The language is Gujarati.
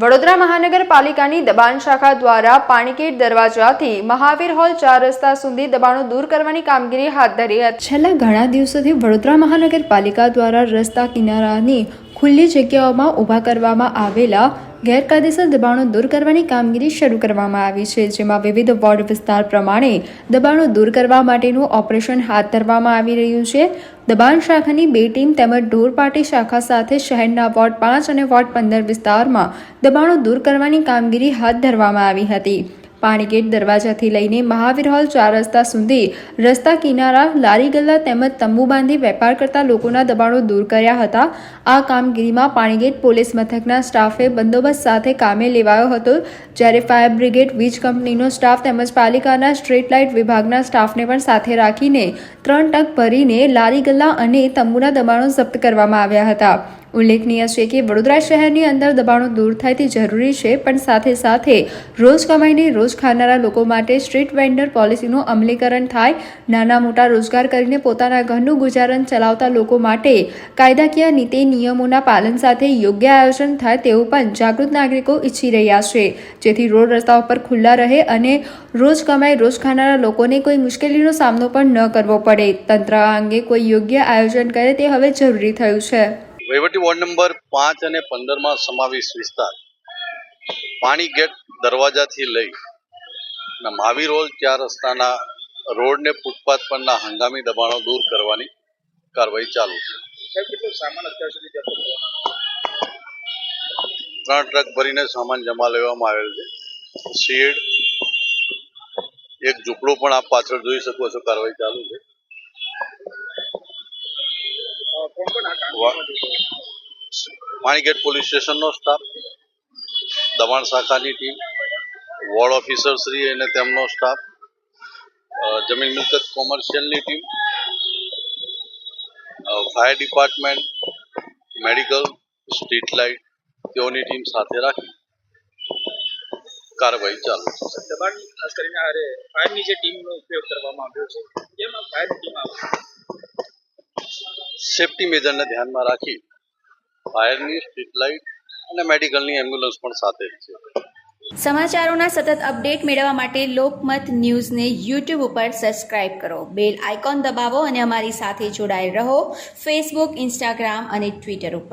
વડોદરા મહાનગરપાલિકાની દબાણ શાખા દ્વારા પાણીગેટ દરવાજાથી મહાવીર હોલ ચાર રસ્તા સુધી દબાણો દૂર કરવાની કામગીરી હાથ ધરી હતી. છેલ્લા ઘણા દિવસોથી વડોદરા મહાનગરપાલિકા દ્વારા રસ્તા કિનારાની ખુલ્લી જગ્યાઓમાં ઊભા કરવામાં આવેલા ગેરકાયદેસર દબાણો દૂર કરવાની કામગીરી શરૂ કરવામાં આવી છે, જેમાં વિવિધ વોર્ડ વિસ્તાર પ્રમાણે દબાણો દૂર કરવા માટેનું ઓપરેશન હાથ ધરવામાં આવી રહ્યું છે. દબાણ શાખાની બે ટીમ તેમજ ઢોર પાટી શાખા સાથે શહેરના વોર્ડ પાંચ અને વોર્ડ પંદર વિસ્તારમાં દબાણો દૂર કરવાની કામગીરી હાથ ધરવામાં આવી હતી. પાણીગેટ દરવાજાથી લઈને મહાવીર હોલ ચાર રસ્તા સુધી રસ્તા કિનારા, લારી ગલ્લા તેમજ તંબુ બાંધી વેપાર કરતા લોકોના દબાણો દૂર કર્યા હતા. આ કામગીરીમાં પાણીગેટ પોલીસ મથકના સ્ટાફે બંદોબસ્ત સાથે કામે લેવાયો હતો. જ્યારે ફાયર બ્રિગેડ, વીજ કંપનીનો સ્ટાફ તેમજ પાલિકાના સ્ટ્રીટ લાઇટ વિભાગના સ્ટાફને પણ સાથે રાખીને ત્રણ ટક ભરીને લારી ગલ્લા અને તંબુના દબાણો જપ્ત કરવામાં આવ્યા હતા. ઉલ્લેખનીય છે કે વડોદરા શહેરની અંદર દબાણો દૂર થાય તે જરૂરી છે, પણ સાથે સાથે રોજ કમાઈને રોજ ખાનારા લોકો માટે સ્ટ્રીટ વેન્ડર પોલિસીનું અમલીકરણ થાય. નાના મોટા રોજગાર કરીને પોતાના ઘરનું ગુજારણ ચલાવતા લોકો માટે કાયદાકીય નીતિ નિયમોના પાલન સાથે યોગ્ય આયોજન થાય તેવું પણ જાગૃત નાગરિકો ઈચ્છી રહ્યા છે. જેથી રોડ રસ્તા ઉપર ખુલ્લા રહે અને રોજ કમાઈ રોજ ખાનારા લોકોને કોઈ મુશ્કેલીનો સામનો પણ ન કરવો પડે. તંત્ર અંગે કોઈ યોગ્ય આયોજન કરે તે હવે જરૂરી થયું છે. વોર્ડ નંબર પાંચ અને પંદરમાં સમાવેશ વિસ્તાર. પાણી ગેટ દરવાજાથી લઈ મહાવીર હોલ ચાર રસ્તાના રોડને ફૂટપાથ પરના હંગામી દબાણો દૂર કરવાની કાર્યવાહી ચાલુ છે. ત્રણ ટ્રક ભરીને સામાન જમા લેવામાં આવેલ છે. શેડ એક ઝૂંપડું પણ આપ પાછળ જોઈ શકો છો કાર્યવાહી ચાલુ છે. પાણીગેટ પોલીસ સ્ટેશનનો સ્ટાફ દમણ શાખાની ટીમ વોર્ડ ઓફિસરશ્રી અને તેમનો સ્ટાફ જમીન મિલકત કોમર્શિયલની team fire department medical street light તેઓની ટીમ સાથે રાખી કાર્યવાહી ચાલુ છે. ખાસ કરીને અરે ફાયરની જે ટીમનો ઉપયોગ કરવામાં આવ્યો છે આ ફાયર ટીમ આવે? સેફટી મેજરને ધ્યાનમાં રાખી ફાયરની સ્ટ્રીટ અને મેડિકલની એમ્બ્યુલન્સ પણ સાથે છે. સમાચારોના સતત અપડેટ મેળવવા માટે લોકમત ન્યૂઝને યુટ્યુબ ઉપર સબસ્ક્રાઇબ કરો. બેલ આઇકોન દબાવો અને અમારી સાથે જોડાયેલ રહો. ફેસબુક ઇન્સ્ટાગ્રામ અને ટ્વિટર ઉપર.